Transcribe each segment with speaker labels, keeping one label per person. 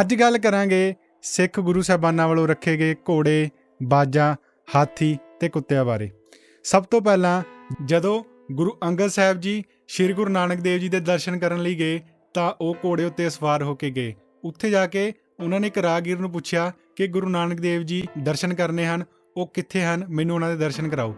Speaker 1: ਅੱਜ ਗੱਲ ਕਰਾਂਗੇ ਸਿੱਖ ਗੁਰੂ ਸਾਹਿਬਾਨਾਂ ਵੱਲੋਂ ਰੱਖੇ ਗਏ ਘੋੜੇ, ਬਾਜਾਂ, ਹਾਥੀ ਤੇ ਕੁੱਤਿਆਂ ਬਾਰੇ। ਸਭ ਤੋਂ ਪਹਿਲਾਂ ਜਦੋਂ ਗੁਰੂ ਅੰਗਦ ਸਾਹਿਬ ਜੀ ਸ੍ਰੀ ਗੁਰੂ ਨਾਨਕ ਦੇਵ ਜੀ ਦੇ ਦਰਸ਼ਨ ਕਰਨ ਲਈ ਗਏ, ਤਾਂ ਉਹ ਘੋੜੇ ਉੱਤੇ ਸਵਾਰ ਹੋ ਕੇ ਗਏ। ਉੱਥੇ ਜਾ ਕੇ ਉਹਨਾਂ ਨੇ ਇੱਕ ਰਾਹਗੀਰ ਨੂੰ ਪੁੱਛਿਆ ਕਿ ਗੁਰੂ ਨਾਨਕ ਦੇਵ ਜੀ ਦਰਸ਼ਨ ਕਰਨੇ ਹਨ, ਉਹ ਕਿੱਥੇ ਹਨ? ਮੈਨੂੰ ਉਹਨਾਂ ਦੇ ਦਰਸ਼ਨ ਕਰਾਓ।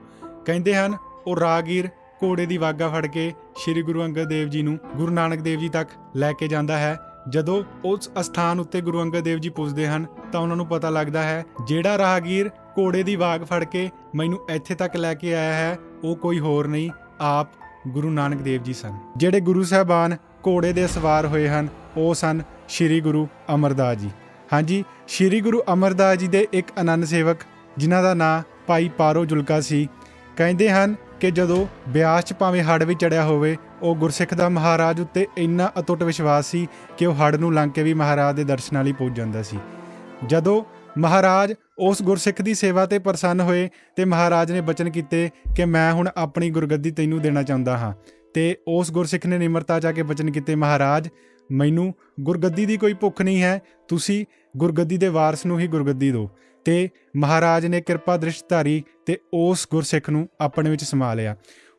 Speaker 1: ਕਹਿੰਦੇ ਹਨ, ਉਹ ਰਾਹਗੀਰ ਘੋੜੇ ਦੀ ਵਾਗਾ ਫੜ ਕੇ ਸ੍ਰੀ ਗੁਰੂ ਅੰਗਦ ਦੇਵ ਜੀ ਨੂੰ ਗੁਰੂ ਨਾਨਕ ਦੇਵ ਜੀ ਤੱਕ ਲੈ ਕੇ ਜਾਂਦਾ ਹੈ। ਜਦੋਂ ਉਸ ਅਸਥਾਨ ਉੱਤੇ ਗੁਰੂ ਅੰਗਦ ਦੇਵ ਜੀ ਪੁੱਜਦੇ ਹਨ, ਤਾਂ ਉਹਨਾਂ ਨੂੰ ਪਤਾ ਲੱਗਦਾ ਹੈ, ਜਿਹੜਾ ਰਾਹਗੀਰ ਘੋੜੇ ਦੀ ਵਾਗ ਫੜ ਕੇ ਮੈਨੂੰ ਇੱਥੇ ਤੱਕ ਲੈ ਕੇ ਆਇਆ ਹੈ, ਉਹ ਕੋਈ ਹੋਰ ਨਹੀਂ, ਆਪ ਗੁਰੂ ਨਾਨਕ ਦੇਵ ਜੀ ਸਨ। ਜਿਹੜੇ ਗੁਰੂ ਸਾਹਿਬਾਨ ਘੋੜੇ ਦੇ ਸਵਾਰ ਹੋਏ ਹਨ, ਉਹ ਸਨ ਸ੍ਰੀ ਗੁਰੂ ਅਮਰਦਾਸ ਜੀ। ਹਾਂਜੀ, ਸ੍ਰੀ ਗੁਰੂ ਅਮਰਦਾਸ ਜੀ ਦੇ ਇੱਕ ਅਨੰਨ ਸੇਵਕ, ਜਿਨ੍ਹਾਂ ਦਾ ਨਾਂ ਭਾਈ ਪਾਰੋ ਜੁਲਕਾ ਸੀ, ਕਹਿੰਦੇ ਹਨ ਕਿ ਜਦੋਂ ਬਿਆਸ 'ਚ ਭਾਵੇਂ ਹੜ ਵੀ ਚੜਿਆ ਹੋਵੇ ਉਹ ਗੁਰਸਿੱਖ ਦਾ ਮਹਾਰਾਜ ਉੱਤੇ ਇੰਨਾ ਅਟੁੱਟ ਵਿਸ਼ਵਾਸ ਸੀ ਕਿ ਉਹ ਹੜ ਨੂੰ ਲੰਘ ਕੇ ਵੀ ਮਹਾਰਾਜ ਦੇ ਦਰਸ਼ਨਾਂ ਲਈ ਪਹੁੰਚ ਜਾਂਦਾ ਸੀ। ਜਦੋਂ ਮਹਾਰਾਜ ਉਸ ਗੁਰਸਿੱਖ ਦੀ ਸੇਵਾ ਤੇ ਪ੍ਰਸੰਨ ਹੋਏ ਤੇ ਮਹਾਰਾਜ ਨੇ ਬਚਨ ਕੀਤੇ ਕਿ ਮੈਂ ਹੁਣ ਆਪਣੀ ਗੁਰਗੱਦੀ ਤੈਨੂੰ ਦੇਣਾ ਚਾਹੁੰਦਾ ਹਾਂ ਤੇ ਉਸ ਗੁਰਸਿੱਖ ਨੇ ਨਿਮਰਤਾ ਜਾ ਕੇ ਬਚਨ ਕੀਤੇ, ਮਹਾਰਾਜ, ਮੈਨੂੰ ਗੁਰਗੱਦੀ ਦੀ ਕੋਈ ਭੁੱਖ ਨਹੀਂ ਹੈ, ਤੁਸੀਂ ਗੁਰਗੱਦੀ ਦੇ ਵਾਰਸ ਨੂੰ ਹੀ ਗੁਰਗੱਦੀ ਦਿਓ। ਤੇ ਮਹਾਰਾਜ ਨੇ ਕਿਰਪਾ ਦ੍ਰਿਸ਼ਟ ਧਾਰੀ ਤੇ ਉਸ ਗੁਰਸਿੱਖ ਨੂੰ ਆਪਣੇ ਵਿੱਚ ਸਮਾ ਲਿਆ।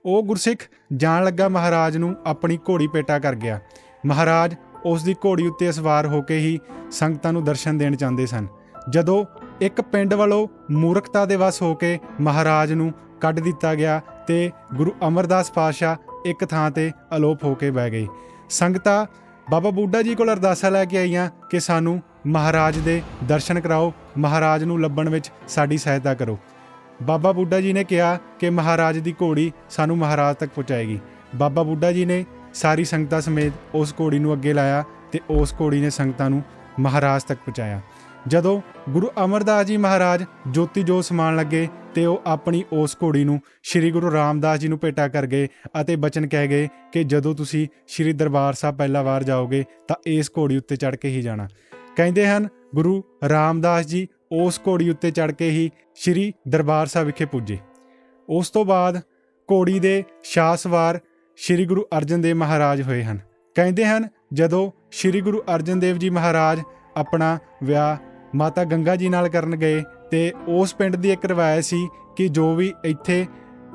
Speaker 1: ਉਹ ਗੁਰਸਿੱਖ ਜਾਣ ਲੱਗਾ ਮਹਾਰਾਜ ਨੂੰ ਆਪਣੀ ਘੋੜੀ ਪੇਟਾ ਕਰ ਗਿਆ। ਮਹਾਰਾਜ ਉਸ ਦੀ ਘੋੜੀ ਉੱਤੇ ਸਵਾਰ ਹੋ ਕੇ ਹੀ ਸੰਗਤਾਂ ਨੂੰ ਦਰਸ਼ਨ ਦੇਣ ਚਾਹੁੰਦੇ ਸਨ। ਜਦੋਂ ਇੱਕ ਪਿੰਡ ਵੱਲੋਂ ਮੂਰਖਤਾ ਦੇ ਵਸ ਹੋ ਕੇ ਮਹਾਰਾਜ ਨੂੰ ਕੱਢ ਦਿੱਤਾ ਗਿਆ ਤੇ ਗੁਰੂ ਅਮਰਦਾਸ ਪਾਤਸ਼ਾਹ ਇੱਕ ਥਾਂ ਤੇ ਅਲੋਪ ਹੋ ਕੇ ਬਹਿ ਗਏ। ਸੰਗਤਾਂ ਬਾਬਾ ਬੁੱਢਾ ਜੀ ਕੋਲ ਅਰਦਾਸਾਂ ਲੈ ਕੇ ਆਈਆਂ ਕਿ ਸਾਨੂੰ ਮਹਾਰਾਜ ਦੇ ਦਰਸ਼ਨ ਕਰਾਓ, ਮਹਾਰਾਜ ਨੂੰ ਲੱਭਣ ਵਿੱਚ ਸਾਡੀ ਸਹਾਇਤਾ ਕਰੋ। ਬਾਬਾ ਬੁੱਢਾ ਜੀ ਨੇ ਕਿਹਾ ਕਿ ਮਹਾਰਾਜ ਦੀ ਘੋੜੀ ਸਾਨੂੰ ਮਹਾਰਾਜ ਤੱਕ ਪਹੁੰਚਾਏਗੀ। ਬਾਬਾ ਬੁੱਢਾ ਜੀ ਨੇ ਸਾਰੀ ਸੰਗਤਾਂ ਸਮੇਤ ਉਸ ਘੋੜੀ ਨੂੰ ਅੱਗੇ ਲਾਇਆ ਤੇ ਉਸ ਘੋੜੀ ਨੇ ਸੰਗਤਾਂ ਨੂੰ ਮਹਾਰਾਜ ਤੱਕ ਪਹੁੰਚਾਇਆ। ਜਦੋਂ ਗੁਰੂ ਅਮਰਦਾਸ ਜੀ ਮਹਾਰਾਜ ਜੋਤੀ ਜੋਤ ਸਮਾਨ ਲੱਗੇ ਤੇ ਉਹ ਆਪਣੀ ਉਸ ਘੋੜੀ ਨੂੰ ਸ੍ਰੀ ਗੁਰੂ ਰਾਮਦਾਸ ਜੀ ਨੂੰ ਭੇਟਾ ਕਰ ਗਏ ਅਤੇ ਬਚਨ ਕਹਿ ਗਏ ਕਿ ਜਦੋਂ ਤੁਸੀਂ ਸ੍ਰੀ ਦਰਬਾਰ ਸਾਹਿਬ ਪਹਿਲਾ ਵਾਰ ਜਾਓਗੇ ਤਾਂ ਇਸ ਘੋੜੀ ਉੱਤੇ ਚੜ ਕੇ ਹੀ ਜਾਣਾ। ਕਹਿੰਦੇ ਹਨ ਗੁਰੂ ਰਾਮਦਾਸ ਜੀ ਉਸ ਘੋੜੀ ਉੱਤੇ ਚੜ ਕੇ ਹੀ ਸ੍ਰੀ ਦਰਬਾਰ ਸਾਹਿਬ ਵਿਖੇ ਪੁੱਜੇ। ਉਸ ਤੋਂ ਬਾਅਦ ਘੋੜੀ ਦੇ ਸ਼ਾਹ ਸਵਾਰ ਸ੍ਰੀ ਗੁਰੂ ਅਰਜਨ ਦੇਵ ਮਹਾਰਾਜ ਹੋਏ ਹਨ। ਕਹਿੰਦੇ ਹਨ, ਜਦੋਂ ਸ੍ਰੀ ਗੁਰੂ ਅਰਜਨ ਦੇਵ ਜੀ ਮਹਾਰਾਜ ਆਪਣਾ ਵਿਆਹ ਮਾਤਾ ਗੰਗਾ ਜੀ ਨਾਲ ਕਰਨ ਗਏ ਤੇ ਉਸ ਪਿੰਡ ਦੀ ਇੱਕ ਰਵਾਇਤ ਸੀ ਕਿ ਜੋ ਵੀ ਇੱਥੇ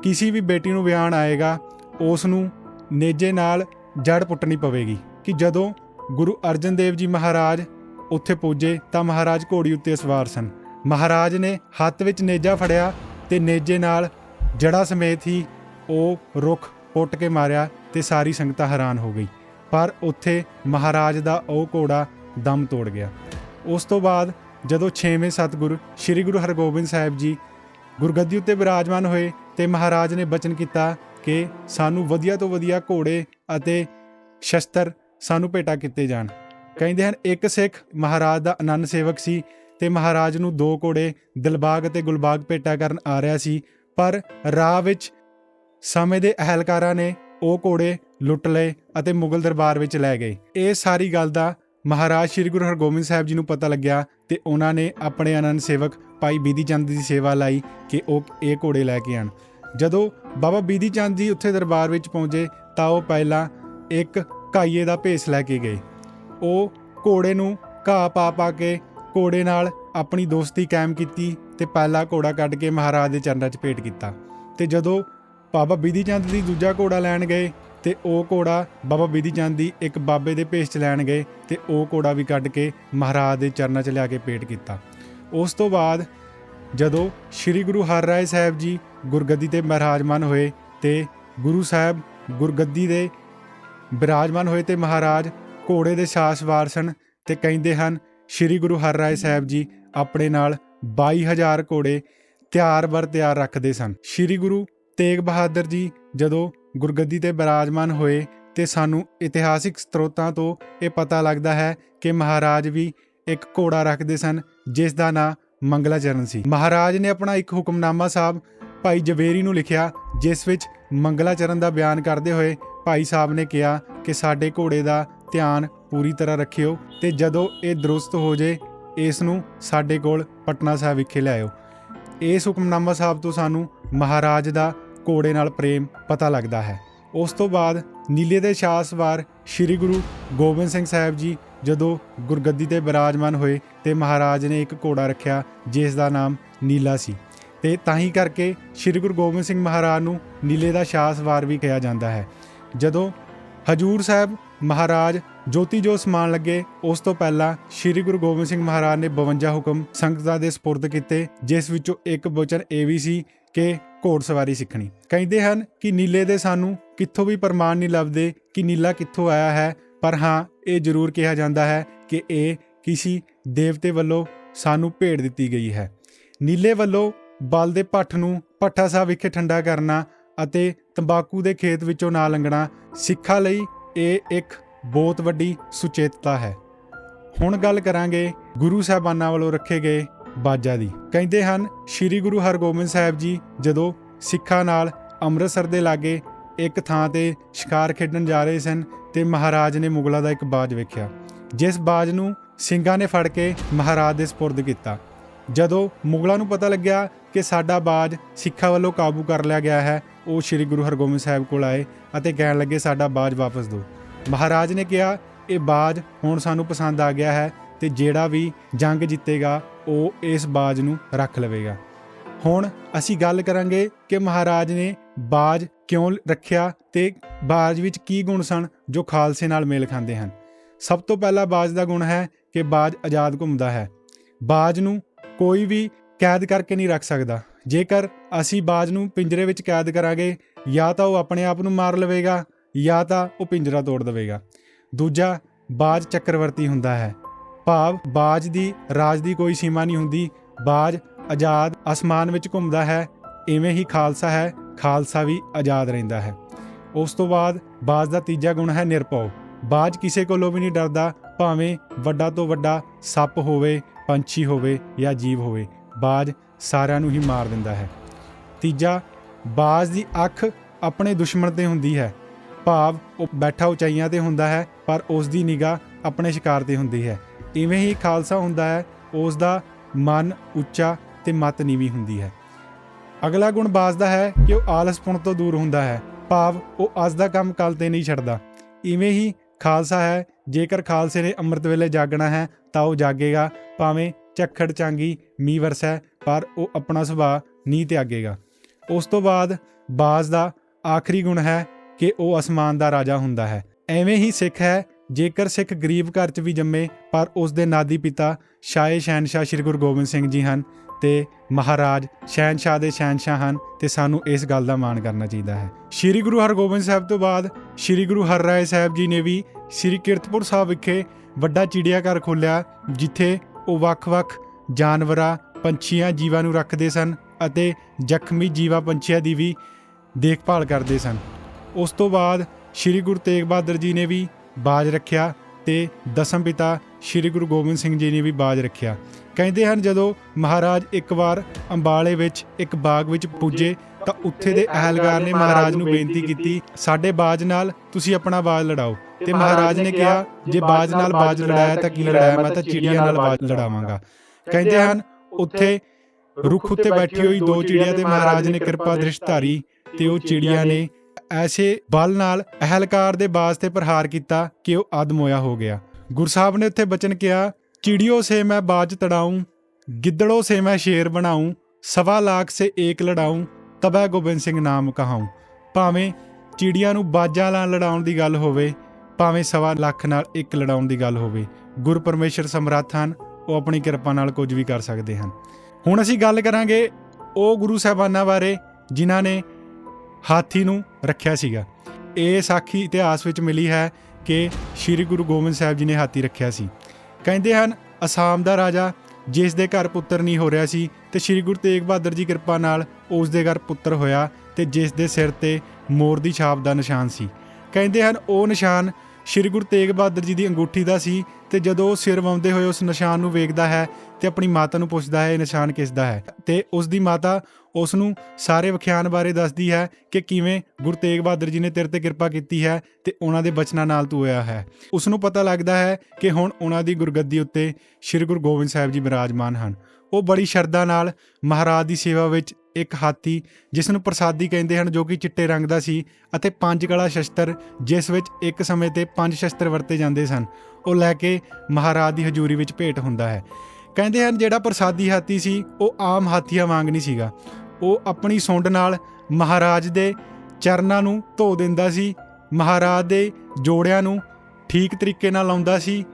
Speaker 1: ਕਿਸੇ ਵੀ ਬੇਟੀ ਨੂੰ ਵਿਆਹਣ ਆਏਗਾ, ਉਸ ਨੂੰ ਨੇਜੇ ਨਾਲ ਜੜ ਪੁੱਟਣੀ ਪਵੇਗੀ ਕਿ ਜਦੋਂ ਗੁਰੂ ਅਰਜਨ ਦੇਵ ਜੀ ਮਹਾਰਾਜ ਉੱਥੇ ਪੁੱਜੇ ਤਾਂ ਮਹਾਰਾਜ ਘੋੜੀ ਉੱਤੇ ਸਵਾਰ ਸਨ। ਮਹਾਰਾਜ ਨੇ ਹੱਥ ਵਿੱਚ ਨੇਜਾ ਫੜਿਆ ਤੇ ਨੇਜੇ ਨਾਲ ਜੜਾ ਸਮੇਤ ਹੀ ਉਹ ਰੁੱਖ ਪੁੱਟ ਕੇ ਮਾਰਿਆ ਤੇ ਸਾਰੀ ਸੰਗਤਾਂ ਹੈਰਾਨ ਹੋ ਗਈ। ਪਰ ਉੱਥੇ ਮਹਾਰਾਜ ਦਾ ਉਹ ਘੋੜਾ ਦਮ ਤੋੜ ਗਿਆ। ਉਸ ਤੋਂ ਬਾਅਦ ਜਦੋਂ 6ਵੇਂ ਸਤਿਗੁਰ ਸ੍ਰੀ ਗੁਰੂ ਹਰਗੋਬਿੰਦ ਸਾਹਿਬ ਜੀ ਗੁਰਗੱਦੀ ਉੱਤੇ ਬਿਰਾਜਮਾਨ ਹੋਏ ਤੇ ਮਹਾਰਾਜ ਨੇ ਬਚਨ ਕੀਤਾ ਕਿ ਸਾਨੂੰ ਵਧੀਆ ਤੋਂ ਵਧੀਆ ਘੋੜੇ ਅਤੇ ਸ਼ਸਤਰ ਸਾਨੂੰ ਭੇਟਾ ਕੀਤੇ ਜਾਣ। ਕਹਿੰਦੇ ਹਨ, ਇੱਕ ਸਿੱਖ ਮਹਾਰਾਜ ਦਾ ਆਨੰਦ ਸੇਵਕ ਸੀ ਤੇ ਮਹਾਰਾਜ ਨੂੰ ਦੋ ਘੋੜੇ ਦਿਲਬਾਗ ਅਤੇ ਗੁਲਬਾਗ ਭੇਟਾ ਕਰਨ ਆ ਰਿਹਾ ਸੀ, ਪਰ ਰਾਹ ਵਿੱਚ ਸਮੇਂ ਦੇ ਅਹਲਕਾਰਾਂ ਨੇ ਉਹ ਘੋੜੇ ਲੁੱਟ ਲਏ ਅਤੇ ਮੁਗਲ ਦਰਬਾਰ ਵਿੱਚ ਲੈ ਗਏ। ਇਹ ਸਾਰੀ ਗੱਲ ਦਾ ਮਹਾਰਾਜ ਸ੍ਰੀ ਗੁਰੂ ਹਰਗੋਬਿੰਦ ਸਾਹਿਬ ਜੀ ਨੂੰ ਪਤਾ ਲੱਗਿਆ ਤੇ ਉਹਨਾਂ ਨੇ ਆਪਣੇ ਆਨੰਦ ਸੇਵਕ ਭਾਈ ਬੀਦੀ ਚੰਦ ਦੀ ਸੇਵਾ ਲਈ ਕਿ ਉਹ ਇਹ ਘੋੜੇ ਲੈ ਕੇ ਆਣ ਜਦੋਂ ਬਾਬਾ ਬੀਦੀ ਚੰਦ ਜੀ ਉੱਥੇ ਦਰਬਾਰ ਵਿੱਚ ਪਹੁੰਚੇ ਤਾਂ ਉਹ ਪਹਿਲਾਂ ਇੱਕ ਕਾਈਏ ਦਾ ਭੇਸ ਲੈ ਕੇ ਗਏ। ਉਹ ਘੋੜੇ ਨੂੰ ਘਾਹ ਪਾ ਪਾ ਕੇ ਘੋੜੇ ਨਾਲ ਆਪਣੀ ਦੋਸਤੀ ਕਾਇਮ ਕੀਤੀ ਤੇ ਪਹਿਲਾ ਘੋੜਾ ਕੱਢ ਕੇ ਮਹਾਰਾਜ ਦੇ ਚਰਨਾਂ 'ਚ ਭੇਟ ਕੀਤਾ। ਤੇ ਜਦੋਂ ਬਾਬਾ ਬੀਦੀ ਚੰਦ ਦੀ ਦੂਜਾ ਘੋੜਾ ਲੈਣ ਗਏ ਤੇ ਉਹ ਘੋੜਾ ਬਾਬਾ ਬੀਦੀ ਚੰਦ ਦੀ ਇੱਕ ਬਾਬੇ ਦੇ ਭੇਸ 'ਚ ਲੈਣ ਗਏ ਤੇ ਉਹ ਘੋੜਾ ਵੀ ਕੱਢ ਕੇ ਮਹਾਰਾਜ ਦੇ ਚਰਨਾਂ 'ਚ ਲਿਆ ਕੇ ਭੇਟ ਕੀਤਾ। ਉਸ ਤੋਂ ਬਾਅਦ ਜਦੋਂ ਸ੍ਰੀ ਗੁਰੂ ਹਰਿਰਾਏ ਸਾਹਿਬ ਜੀ ਗੁਰਗੱਦੀ ਤੇ ਮਹਾਰਾਜਮਾਨ ਹੋਏ ਤੇ ਗੁਰੂ ਸਾਹਿਬ ਗੁਰਗੱਦੀ ਦੇ ਬਿਰਾਜਮਾਨ ਹੋਏ ਤੇ ਮਹਾਰਾਜ ਘੋੜੇ ਦੇ ਸਾਹ ਵਾਰ ਸਨ ਤੇ ਕਹਿੰਦੇ ਹਨ, ਸ੍ਰੀ ਗੁਰੂ ਹਰਿਰਾਏ ਸਾਹਿਬ ਜੀ ਆਪਣੇ ਨਾਲ 22000 ਘੋੜੇ ਤਿਆਰ ਬਰ ਤਿਆਰ ਰੱਖਦੇ ਸਨ। ਸ੍ਰੀ ਗੁਰੂ ਤੇਗ ਬਹਾਦਰ ਜੀ ਜਦੋਂ ਗੁਰਗੱਦੀ ਤੇ ਬਿਰਾਜਮਾਨ ਹੋਏ ਤੇ ਸਾਨੂੰ ਇਤਿਹਾਸਿਕ ਸਰੋਤਾਂ ਤੋਂ ਇਹ ਪਤਾ ਲੱਗਦਾ ਹੈ ਕਿ ਮਹਾਰਾਜ ਵੀ ਇੱਕ ਘੋੜਾ ਰੱਖਦੇ ਸਨ, ਜਿਸ ਦਾ ਨਾਂ ਮੰਗਲਾਚਰਨ ਸੀ। ਮਹਾਰਾਜ ਨੇ ਆਪਣਾ ਇੱਕ ਹੁਕਮਨਾਮਾ ਸਾਹਿਬ ਭਾਈ ਜਵੇਰੀ ਨੂੰ ਲਿਖਿਆ, ਜਿਸ ਵਿੱਚ ਮੰਗਲਾਚਰਨ ਦਾ ਬਿਆਨ ਕਰਦੇ ਹੋਏ ਭਾਈ ਸਾਹਿਬ ਨੇ ਕਿਹਾ ਕਿ ਸਾਡੇ ਘੋੜੇ ਦਾ ਧਿਆਨ ਪੂਰੀ ਤਰ੍ਹਾਂ ਰੱਖਿਓ ਤੇ ਜਦੋਂ ਇਹ ਦਰੁਸਤ ਹੋ ਜੇ, ਇਸ ਨੂੰ ਸਾਡੇ ਕੋਲ ਪਟਨਾ ਸਾਹਿਬ ਵਿਖੇ ਲਿਆਇਓ। ਇਸ ਹੁਕਮਨਾਮਾ ਸਾਹਿਬ ਤੋਂ ਸਾਨੂੰ ਮਹਾਰਾਜ ਦਾ ਘੋੜੇ ਨਾਲ ਪ੍ਰੇਮ ਪਤਾ ਲੱਗਦਾ ਹੈ। ਉਸ ਤੋਂ ਬਾਅਦ ਨੀਲੇ ਦੇ ਸ਼ਾਸਵਾਰ ਸ੍ਰੀ ਗੁਰੂ ਗੋਬਿੰਦ ਸਿੰਘ ਸਾਹਿਬ ਜੀ ਜਦੋਂ ਗੁਰਗੱਦੀ ਤੇ ਬਿਰਾਜਮਾਨ ਹੋਏ ਤੇ ਮਹਾਰਾਜ ਨੇ ਇੱਕ ਘੋੜਾ ਰੱਖਿਆ ਜਿਸ ਦਾ ਨਾਮ ਨੀਲਾ ਸੀ। ਤੇ ਤਾਂ ਹੀ ਕਰਕੇ ਸ੍ਰੀ ਗੁਰੂ ਗੋਬਿੰਦ ਸਿੰਘ ਮਹਾਰਾਜ ਨੂੰ ਨੀਲੇ ਦਾ ਸ਼ਾਸਵਾਰ ਵੀ ਕਿਹਾ ਜਾਂਦਾ ਹੈ। ਜਦੋਂ ਹਜੂਰ ਸਾਹਿਬ ਮਹਾਰਾਜ ਜੋਤੀ ਜੋ ਸਮਾਨ ਲੱਗੇ। ਉਸ ਤੋਂ ਪਹਿਲਾਂ ਸ੍ਰੀ ਗੁਰੂ ਗੋਬਿੰਦ ਸਿੰਘ ਮਹਾਰਾਜ ਨੇ 52 ਹੁਕਮ ਸੰਗਤਾਂ ਦੇ ਸਪੁਰਦ ਕੀਤੇ, ਜਿਸ ਵਿੱਚੋਂ ਇੱਕ ਬਚਨ ਇਹ ਵੀ ਸੀ ਕਿ ਘੋੜ ਸਵਾਰੀ ਸਿੱਖਣੀ। ਕਹਿੰਦੇ ਹਨ ਕਿ ਨੀਲੇ ਦੇ ਸਾਨੂੰ ਕਿੱਥੋਂ ਵੀ ਪ੍ਰਮਾਣ ਨਹੀਂ ਲੱਭਦੇ ਕਿ ਨੀਲਾ ਕਿੱਥੋਂ ਆਇਆ ਹੈ, ਪਰ ਹਾਂ, ਇਹ ਜ਼ਰੂਰ ਕਿਹਾ ਜਾਂਦਾ ਹੈ ਕਿ ਇਹ ਕਿਸੇ ਦੇਵਤੇ ਵੱਲੋਂ ਸਾਨੂੰ ਭੇਟ ਦਿੱਤੀ ਗਈ ਹੈ। ਨੀਲੇ ਵੱਲੋਂ ਬਲ ਦੇ ਪੱਠ ਨੂੰ ਪੱਠਾ ਸਾਹਿਬ ਵਿਖੇ ਠੰਡਾ ਕਰਨਾ ਅਤੇ ਤੰਬਾਕੂ ਦੇ ਖੇਤ ਵਿੱਚੋਂ ਨਾ ਲੰਘਣਾ ਸਿੱਖਾਂ ਲਈ ਇਹ ਇੱਕ ਬਹੁਤ ਵੱਡੀ ਸੁਚੇਤਤਾ ਹੈ। ਹੁਣ ਗੱਲ ਕਰਾਂਗੇ ਗੁਰੂ ਸਾਹਿਬਾਨਾਂ ਵੱਲੋਂ ਰੱਖੇ ਗਏ ਬਾਜਾਂ ਦੀ। ਕਹਿੰਦੇ ਹਨ, ਸ੍ਰੀ ਗੁਰੂ ਹਰਗੋਬਿੰਦ ਸਾਹਿਬ ਜੀ ਜਦੋਂ ਸਿੱਖਾਂ ਨਾਲ ਅੰਮ੍ਰਿਤਸਰ ਦੇ ਲਾਗੇ ਇੱਕ ਥਾਂ ਤੇ ਸ਼ਿਕਾਰ ਖੇਡਣ ਜਾ ਰਹੇ ਸਨ ਤੇ ਮਹਾਰਾਜ ਨੇ ਮੁਗਲਾਂ ਦਾ ਇੱਕ ਬਾਜ ਵੇਖਿਆ। ਜਿਸ ਬਾਜ ਨੂੰ ਸਿੰਘਾਂ ਨੇ ਫੜ ਕੇ ਮਹਾਰਾਜ ਦੇ ਸਪੁਰਦ ਕੀਤਾ। ਜਦੋਂ ਮੁਗਲਾਂ ਨੂੰ ਪਤਾ ਲੱਗਿਆ ਕਿ ਸਾਡਾ ਬਾਜ ਸਿੱਖਾਂ ਵੱਲੋਂ ਕਾਬੂ ਕਰ ਲਿਆ ਗਿਆ ਹੈ ਉਹ ਸ੍ਰੀ ਗੁਰੂ ਹਰਗੋਬਿੰਦ ਸਾਹਿਬ ਕੋਲ ਆਏ ਅਤੇ ਕਹਿਣ ਲੱਗੇ, ਸਾਡਾ ਬਾਜ ਵਾਪਸ ਦਿਓ। ਮਹਾਰਾਜ ਨੇ ਕਿਹਾ, ਇਹ ਬਾਜ ਹੁਣ ਸਾਨੂੰ ਪਸੰਦ ਆ ਗਿਆ ਹੈ ਤੇ ਜਿਹੜਾ ਵੀ ਜੰਗ ਜਿੱਤੇਗਾ, ਉਹ ਇਸ ਬਾਜ ਨੂੰ ਰੱਖ ਲਵੇਗਾ। ਹੁਣ ਅਸੀਂ ਗੱਲ ਕਰਾਂਗੇ ਕਿ ਮਹਾਰਾਜ ਨੇ ਬਾਜ ਕਿਉਂ ਰੱਖਿਆ ਤੇ ਬਾਜ ਵਿੱਚ ਕੀ ਗੁਣ ਸਨ ਜੋ ਖਾਲਸੇ ਨਾਲ ਮੇਲ ਖਾਂਦੇ ਹਨ। ਸਭ ਤੋਂ ਪਹਿਲਾ ਬਾਜ ਦਾ ਗੁਣ ਹੈ ਕਿ ਬਾਜ ਆਜ਼ਾਦ ਘੁੰਮਦਾ ਹੈ। ਬਾਜ ਨੂੰ ਕੋਈ ਵੀ ਕੈਦ ਕਰਕੇ ਨਹੀਂ ਰੱਖ ਸਕਦਾ। ਜੇਕਰ ਅਸੀਂ ਬਾਜ ਨੂੰ ਪਿੰਜਰੇ ਵਿੱਚ ਕੈਦ ਕਰਾਂਗੇ, ਜਾਂ ਤਾਂ ਉਹ ਆਪਣੇ ਆਪ ਨੂੰ ਮਾਰ ਲਵੇਗਾ, ਜਾਂ ਤਾਂ ਉਹ ਪਿੰਜਰਾ ਤੋੜ ਦੇਵੇਗਾ। ਦੂਜਾ, ਬਾਜ ਚੱਕਰਵਰਤੀ ਹੁੰਦਾ ਹੈ। ਭਾਵ, ਬਾਜ ਦੀ ਰਾਜ ਦੀ ਕੋਈ ਸੀਮਾ ਨਹੀਂ ਹੁੰਦੀ। ਬਾਜ ਆਜ਼ਾਦ ਅਸਮਾਨ ਵਿੱਚ ਘੁੰਮਦਾ ਹੈ। ਇਵੇਂ ਹੀ ਖਾਲਸਾ ਹੈ। ਖਾਲਸਾ ਵੀ ਆਜ਼ਾਦ ਰਹਿੰਦਾ ਹੈ। ਉਸ ਤੋਂ ਬਾਅਦ ਬਾਜ ਦਾ ਤੀਜਾ ਗੁਣ ਹੈ ਨਿਰਭਉ। ਬਾਜ ਕਿਸੇ ਕੋਲੋਂ ਵੀ ਨਹੀਂ ਡਰਦਾ, ਭਾਵੇਂ ਵੱਡਾ ਤੋਂ ਵੱਡਾ ਸੱਪ ਹੋਵੇ, ਪੰਛੀ ਹੋਵੇ ਜਾਂ ਜੀਵ ਹੋਵੇ। ਬਾਜ ਸਾਰਿਆਂ ਨੂੰ ਹੀ ਮਾਰ ਦਿੰਦਾ ਹੈ। ਤੀਜਾ, ਬਾਜ ਦੀ ਅੱਖ ਆਪਣੇ ਦੁਸ਼ਮਣ ਤੇ ਹੁੰਦੀ ਹੈ। ਭਾਵ ਉਹ ਬੈਠਾ ਉਚਾਈਆਂ ਤੇ ਹੁੰਦਾ ਹੈ, ਪਰ ਉਸ ਦੀ ਨਿਗਾਹ ਆਪਣੇ ਸ਼ਿਕਾਰ ਤੇ ਹੁੰਦੀ ਹੈ। ਇਵੇਂ ਹੀ ਖਾਲਸਾ ਹੁੰਦਾ ਹੈ, ਉਸ ਦਾ ਮਨ ਉੱਚਾ ਤੇ ਮਤ ਨੀਵੀਂ ਹੁੰਦੀ ਹੈ। ਅਗਲਾ ਗੁਣ ਬਾਜ ਦਾ ਹੈ ਕਿ ਉਹ ਆਲਸਪੁਣ ਤੋਂ ਦੂਰ ਹੁੰਦਾ ਹੈ। ਭਾਵ ਉਹ ਅੱਜ ਦਾ ਕੰਮ ਕੱਲ ਤੇ ਨਹੀਂ ਛੱਡਦਾ। ਇਵੇਂ ਹੀ ਖਾਲਸਾ ਹੈ, ਜੇਕਰ ਖਾਲਸੇ ਨੇ ਅੰਮ੍ਰਿਤ ਵੇਲੇ ਜਾਗਣਾ ਹੈ, ਤਾਂ ਉਹ ਜਾਗੇਗਾ, ਭਾਵੇਂ ਝੱਖੜ ਚਾਂਗੀ ਮੀਂਹ ਹੈ ਪਰ ਉਹ ਆਪਣਾ ਸੁਭਾਅ ਨਹੀਂ ਤਿਆਗੇਗਾ ਉਸ ਤੋਂ ਬਾਅਦ ਬਾਜ਼ ਦਾ ਆਖਰੀ ਗੁਣ ਹੈ ਕਿ ਉਹ ਅਸਮਾਨ ਦਾ ਰਾਜਾ ਹੁੰਦਾ ਹੈ। ਐਵੇਂ ਹੀ ਸਿੱਖ ਹੈ, ਜੇਕਰ ਸਿੱਖ ਗਰੀਬ ਘਰ 'ਚ ਵੀ ਜੰਮੇ, ਪਰ ਉਸ ਦੇ ਨਾਦੀ ਪਿਤਾ ਸ਼ਾਏ ਸ਼ਹਿਨਸ਼ਾਹ ਸ੍ਰੀ ਗੁਰੂ ਗੋਬਿੰਦ ਸਿੰਘ ਜੀ ਹਨ ਤੇ ਮਹਾਰਾਜ ਸ਼ਹਿਨਸ਼ਾਹ ਦੇ ਸ਼ਹਿਨਸ਼ਾਹ ਹਨ ਤੇ ਸਾਨੂੰ ਇਸ ਗੱਲ ਦਾ ਮਾਣ ਕਰਨਾ ਚਾਹੀਦਾ ਹੈ। ਸ੍ਰੀ ਗੁਰੂ ਹਰਗੋਬਿੰਦ ਸਾਹਿਬ ਤੋਂ ਬਾਅਦ ਸ੍ਰੀ ਗੁਰੂ ਹਰਰਾਏ ਸਾਹਿਬ ਜੀ ਨੇ ਵੀ ਸ੍ਰੀ ਕੀਰਤਪੁਰ ਸਾਹਿਬ ਵਿਖੇ ਵੱਡਾ ਚਿੜੀਆਘਰ ਖੋਲ੍ਹਿਆ, ਜਿੱਥੇ ਉਹ ਵੱਖ-ਵੱਖ ਜਾਨਵਰਾਂ, ਪੰਛੀਆਂ, ਜੀਵਾਂ ਨੂੰ ਰੱਖਦੇ ਸਨ ਅਤੇ ਜ਼ਖਮੀ ਜੀਵਾਂ ਪੰਛੀਆਂ ਦੀ ਵੀ ਦੇਖਭਾਲ ਕਰਦੇ ਸਨ। ਉਸ ਤੋਂ ਬਾਅਦ ਸ੍ਰੀ ਗੁਰੂ ਤੇਗ ਬਹਾਦਰ ਜੀ ਨੇ ਵੀ ਬਾਜ ਰੱਖਿਆ ਤੇ ਦਸਮ ਪਿਤਾ ਸ੍ਰੀ ਗੁਰੂ ਗੋਬਿੰਦ ਸਿੰਘ ਜੀ ਨੇ ਵੀ ਬਾਜ ਰੱਖਿਆ। ਕਹਿੰਦੇ ਹਨ ਜਦੋਂ ਮਹਾਰਾਜ ਇੱਕ ਵਾਰ ਅੰਬਾਲੇ ਵਿੱਚ ਇੱਕ ਬਾਗ ਵਿੱਚ ਪੁੱਜੇ ਤਾਂ ਉੱਥੇ ਦੇ ਅਹਲਕਾਰ ਨੇ ਮਹਾਰਾਜ ਨੂੰ ਬੇਨਤੀ ਕੀਤੀ, ਸਾਡੇ ਬਾਜ ਨਾਲ ਤੁਸੀਂ ਆਪਣਾ ਬਾਜ ਲੜਾਓ। ਤੇ ਮਹਾਰਾਜ ਨੇ ਕਿਹਾ, ਜੇ ਬਾਜ ਨਾਲ ਬਾਜ ਲੜਾਇਆ ਤਾਂ ਕੀ ਲੜਾਇਆ? ਮੈਂ ਤਾਂ ਚਿੜੀਆਂ ਨਾਲ ਬਾਜ ਲੜਾਵਾਂਗਾ। ਕਹਿੰਦੇ ਹਨ, ਉੱਥੇ ਰੁੱਖ ਉੱਤੇ ਬੈਠੀ ਹੋਈ ਦੋ ਚਿੜੀਆਂ ਤੇ ਮਹਾਰਾਜ ਨੇ ਕਿਰਪਾ ਦ੍ਰਿਸ਼ ਧਾਰੀ ਤੇ ਉਹ ਚਿੜੀਆਂ ਨੇ ਐਸੇ ਬਲ ਨਾਲ ਅਹਲਕਾਰ ਦੇ ਬਾਜ਼ ਤੇ ਪ੍ਰਹਾਰ ਕੀਤਾ ਕਿ ਉਹ ਆਦਮ ਹੋ ਗਿਆ। ਗੁਰਸਾਹਿਬ ਨੇ ਉੱਥੇ ਬਚਨ ਕਿਹਾ, ਚਿੜੀਓ ਸੇ ਮੈਂ ਬਾਜ ਤੜਾਉਂ ਗਿੱਦੜੋ ਸੇ ਮੈਂ ਸ਼ੇਰ ਬਣਾਉਂ ਸਵਾ ਲੱਖ ਸੇ ਏਕ ਲੜਾਉਂ ਤਬੈ ਗੋਬਿੰਦ ਸਿੰਘ ਨਾਮ ਕਹਾਉ। ਭਾਵੇਂ ਚਿੜੀਆਂ ਨੂੰ ਬਾਜਾਂ ਨਾਲ ਲੜਾਉਣ ਦੀ ਗੱਲ ਹੋਵੇ, ਭਾਵੇਂ ਸਵਾ ਲੱਖ ਨਾਲ ਇੱਕ ਲੜਾਉਣ ਦੀ ਗੱਲ ਹੋਵੇ, ਗੁਰ ਪਰਮੇਸ਼ਰ ਸਮਰੱਥ ਹਨ, ਉਹ ਆਪਣੀ ਕਿਰਪਾ ਨਾਲ ਕੁਝ ਵੀ ਕਰ ਸਕਦੇ ਹਨ। ਹੁਣ ਅਸੀਂ ਗੱਲ ਕਰਾਂਗੇ ਉਹ ਗੁਰੂ ਸਾਹਿਬਾਨਾਂ ਬਾਰੇ, ਜਿਨ੍ਹਾਂ ਨੇ ਹਾਥੀ ਨੂੰ ਰੱਖਿਆ ਸੀਗਾ। ਇਹ ਸਾਖੀ ਇਤਿਹਾਸ ਵਿੱਚ ਮਿਲੀ ਹੈ ਕਿ ਸ੍ਰੀ ਗੁਰੂ ਗੋਬਿੰਦ ਸਾਹਿਬ ਜੀ ਨੇ ਹਾਥੀ ਰੱਖਿਆ ਸੀ। ਕਹਿੰਦੇ ਹਨ, ਅਸਾਮ ਦਾ ਰਾਜਾ ਜਿਸ ਦੇ ਘਰ ਪੁੱਤਰ ਨਹੀਂ ਹੋ ਰਿਹਾ ਸੀ ਤੇ ਸ੍ਰੀ ਗੁਰੂ ਤੇਗ ਬਹਾਦਰ ਜੀ ਕਿਰਪਾ ਨਾਲ ਉਸ ਦੇ ਘਰ ਪੁੱਤਰ ਹੋਇਆ ਤੇ ਜਿਸ ਦੇ ਸਿਰ ਤੇ ਮੋਰ ਦੀ ਛਾਪ ਦਾ ਨਿਸ਼ਾਨ ਸੀ। ਕਹਿੰਦੇ ਹਨ, ਉਹ ਨਿਸ਼ਾਨ ਸ੍ਰੀ ਗੁਰੂ ਤੇਗ ਬਹਾਦਰ ਜੀ ਦੀ ਅੰਗੂਠੀ ਦਾ ਸੀ ਤੇ ਜਦੋਂ ਉਹ ਸਿਰ ਵਾਉਂਦੇ ਹੋਏ ਉਸ ਨਿਸ਼ਾਨ ਨੂੰ ਵੇਖਦਾ ਹੈ ਤੇ ਆਪਣੀ ਮਾਤਾ ਨੂੰ ਪੁੱਛਦਾ ਹੈ, ਇਹ ਨਿਸ਼ਾਨ ਕਿਸ ਦਾ ਹੈ? ਤੇ ਉਸ ਦੀ ਮਾਤਾ ਉਸ ਨੂੰ ਸਾਰੇ ਵਿਖਿਆਨ ਬਾਰੇ ਦੱਸਦੀ ਹੈ ਕਿ ਕਿਵੇਂ ਗੁਰੂ ਤੇਗ ਬਹਾਦਰ ਜੀ ਨੇ ਤੇਰੇ ਤੇ ਕਿਰਪਾ ਕੀਤੀ ਹੈ ਤੇ ਉਹਨਾਂ ਦੇ ਬਚਨਾਂ ਨਾਲ ਤੂੰ ਹੋਇਆ ਹੈ। ਉਸ ਨੂੰ ਪਤਾ ਲੱਗਦਾ ਹੈ ਕਿ ਹੁਣ ਉਹਨਾਂ ਦੀ ਗੁਰਗੱਦੀ ਉੱਤੇ ਸ੍ਰੀ ਗੁਰੂ ਗੋਬਿੰਦ ਸਾਹਿਬ ਜੀ ਬਿਰਾਜਮਾਨ ਹਨ। ਉਹ ਬੜੀ ਸ਼ਰਧਾ ਨਾਲ ਮਹਾਰਾਜ ਦੀ ਸੇਵਾ ਵਿੱਚ ਇੱਕ ਹਾਥੀ ਜਿਸ ਨੂੰ ਪ੍ਰਸਾਦੀ ਕਹਿੰਦੇ ਹਨ, ਜੋ ਕਿ ਚਿੱਟੇ ਰੰਗ ਦਾ ਸੀ ਅਤੇ ਪੰਜ ਕਲਾ ਸ਼ਸਤਰ, ਜਿਸ ਵਿੱਚ ਇੱਕ ਸਮੇਂ ਤੇ ਪੰਜ ਸ਼ਸਤਰ ਵਰਤੇ ਜਾਂਦੇ ਸਨ। ਉਹ ਲੈ ਕੇ ਮਹਾਰਾਜ ਦੀ ਹਜ਼ੂਰੀ ਵਿੱਚ ਭੇਟ ਹੁੰਦਾ ਹੈ। ਕਹਿੰਦੇ ਹਨ, ਜਿਹੜਾ ਪ੍ਰਸਾਦੀ ਹਾਥੀ ਸੀ, ਉਹ ਆਮ ਹਾਥੀਆਂ ਵਾਂਗ ਨਹੀਂ ਸੀਗਾ। ਉਹ ਆਪਣੀ ਸੁੰਡ ਨਾਲ ਮਹਾਰਾਜ ਦੇ ਚਰਨਾਂ ਨੂੰ ਧੋ ਦਿੰਦਾ ਸੀ, ਮਹਾਰਾਜ ਦੇ ਜੋੜਿਆਂ ਨੂੰ ਠੀਕ ਤਰੀਕੇ ਨਾਲ ਲਾਉਂਦਾ ਸੀ।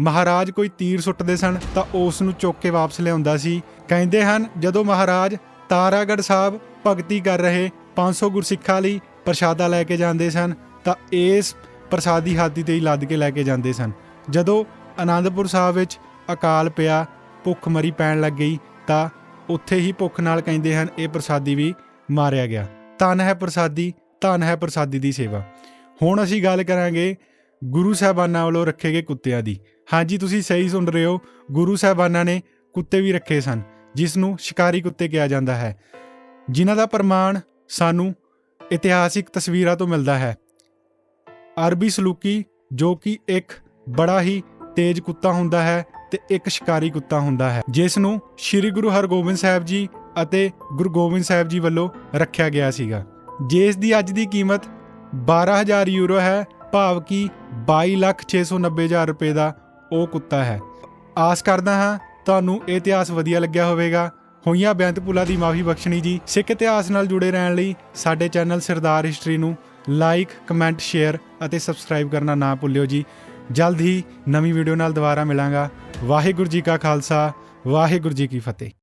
Speaker 1: ਮਹਾਰਾਜ ਕੋਈ ਤੀਰ ਸੁੱਟਦੇ ਸਨ, ਤਾਂ ਉਸ ਨੂੰ ਚੁੱਕ ਕੇ ਵਾਪਸ ਲਿਆਉਂਦਾ ਸੀ। ਕਹਿੰਦੇ ਹਨ, ਜਦੋਂ ਮਹਾਰਾਜ ਤਾਰਾਗੜ੍ਹ ਸਾਹਿਬ ਭਗਤੀ ਕਰ ਰਹੇ 500 ਗੁਰਸਿੱਖਾਂ ਲਈ ਪ੍ਰਸ਼ਾਦਾ ਲੈ ਕੇ ਜਾਂਦੇ ਸਨ, ਤਾਂ ਇਸ ਪ੍ਰਸਾਦੀ ਹਾਦੀ ਤੇ ਹੀ ਲੱਦ ਕੇ ਲੈ ਕੇ ਜਾਂਦੇ ਸਨ। ਜਦੋਂ ਆਨੰਦਪੁਰ ਸਾਹਿਬ ਵਿੱਚ ਅਕਾਲ ਪਿਆ, ਭੁੱਖ ਮਰੀ ਪੈਣ ਲੱਗ ਗਈ, ਤਾਂ ਉੱਥੇ ਹੀ ਭੁੱਖ ਨਾਲ ਕਹਿੰਦੇ ਹਨ, ਇਹ ਪ੍ਰਸਾਦੀ ਵੀ ਮਾਰਿਆ ਗਿਆ। ਧਨ ਹੈ ਪ੍ਰਸਾਦੀ, ਧਨ ਹੈ ਪ੍ਰਸਾਦੀ ਦੀ ਸੇਵਾ। ਹੁਣ ਅਸੀਂ ਗੱਲ ਕਰਾਂਗੇ ਗੁਰੂ ਸਾਹਿਬਾਨਾਂ ਵੱਲੋਂ ਰੱਖੇ ਗਏ ਕੁੱਤਿਆਂ ਦੀ। ਹਾਂਜੀ, ਤੁਸੀਂ ਸਹੀ ਸੁਣ ਰਹੇ ਹੋ, ਗੁਰੂ ਸਾਹਿਬਾਨਾਂ ਨੇ ਕੁੱਤੇ ਵੀ ਰੱਖੇ ਸਨ। ਜਿਸ ਨੂੰ ਸ਼ਿਕਾਰੀ ਕੁੱਤੇ ਕਿਹਾ ਜਾਂਦਾ ਹੈ। ਜਿਨ੍ਹਾਂ ਦਾ ਪ੍ਰਮਾਣ ਸਾਨੂੰ ਇਤਿਹਾਸਿਕ ਤਸਵੀਰਾਂ ਤੋਂ ਮਿਲਦਾ ਹੈ। ਅਰਬੀ ਸਲੂਕੀ ਜੋ ਕਿ ਇੱਕ ਬੜਾ ਹੀ ਤੇਜ਼ ਕੁੱਤਾ ਹੁੰਦਾ ਹੈ ਤੇ ਇੱਕ ਸ਼ਿਕਾਰੀ ਕੁੱਤਾ ਹੁੰਦਾ ਹੈ ਜਿਸ ਨੂੰ ਸ੍ਰੀ ਗੁਰੂ ਹਰਗੋਬਿੰਦ ਸਾਹਿਬ ਜੀ ਅਤੇ ਗੁਰੂ ਗੋਬਿੰਦ ਸਾਹਿਬ ਜੀ ਵੱਲੋਂ ਰੱਖਿਆ ਗਿਆ ਸੀਗਾ। ਜਿਸ ਦੀ ਅੱਜ ਦੀ ਕੀਮਤ 12000 ਯੂਰੋ ਹੈ ਭਾਵ ਕਿ 22,690,000 ਰੁਪਏ ਦਾ ਉਹ ਕੁੱਤਾ ਹੈ। ਆਸ ਕਰਦਾ ਹਾਂ ਤੁਹਾਨੂੰ ਇਹ ਇਤਿਹਾਸ ਵਧੀਆ ਲੱਗਿਆ ਹੋਵੇਗਾ। ਹੋਈਆਂ ਬੇਅੰਤ ਭੁੱਲਾਂ ਦੀ ਮਾਫੀ ਬਖਸ਼ਣੀ ਜੀ। ਸਿੱਖ ਇਤਿਹਾਸ ਨਾਲ ਜੁੜੇ ਰਹਿਣ ਲਈ ਸਾਡੇ ਚੈਨਲ ਸਰਦਾਰ ਹਿਸਟਰੀ ਨੂੰ ਲਾਈਕ ਕਮੈਂਟ ਸ਼ੇਅਰ ਅਤੇ ਸਬਸਕ੍ਰਾਈਬ ਕਰਨਾ ਨਾ ਭੁੱਲਿਓ ਜੀ। ਜਲਦ ਹੀ ਨਵੀਂ ਵੀਡੀਓ ਨਾਲ ਦੁਬਾਰਾ ਮਿਲਾਂਗਾ। ਵਾਹਿਗੁਰੂ ਜੀ ਕਾ ਖਾਲਸਾ, ਵਾਹਿਗੁਰੂ ਜੀ ਕੀ ਫਤਿਹ।